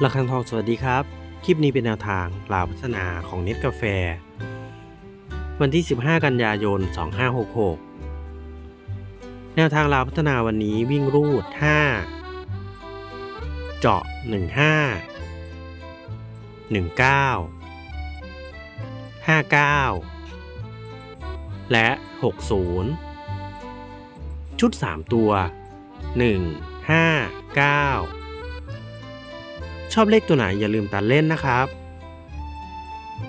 ระคังทองสวัสดีครับ คลิปนี้เป็นแนวทางลาวพัฒนาของเน็ตกาแฟ วันที่ 15 กันยายน 2566 แนวทางลาวพัฒนาวันนี้วิ่งรูด 5 เจาะ 15 19 59 และ 60 ชุด 3 ตัว 1 5 9 ชอบเลขตัวไหนอย่าลืมตัดเล่นนะครับ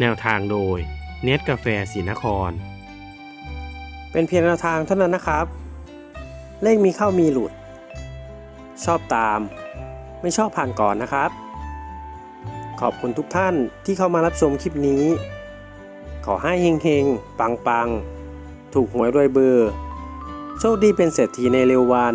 แนวทางโดยเน็ตกาแฟศรีนคร เป็นเพียงแนวทางเท่านั้นนะครับ เลขมีเข้ามีหลุด ชอบตาม ไม่ชอบผ่านก่อนนะครับ ขอบคุณทุกท่านที่เข้ามารับชมคลิปนี้ ขอให้เฮงๆ ปังๆ ถูกหวยรวยเบอร์ โชคดีเป็นเศรษฐีในเร็ววัน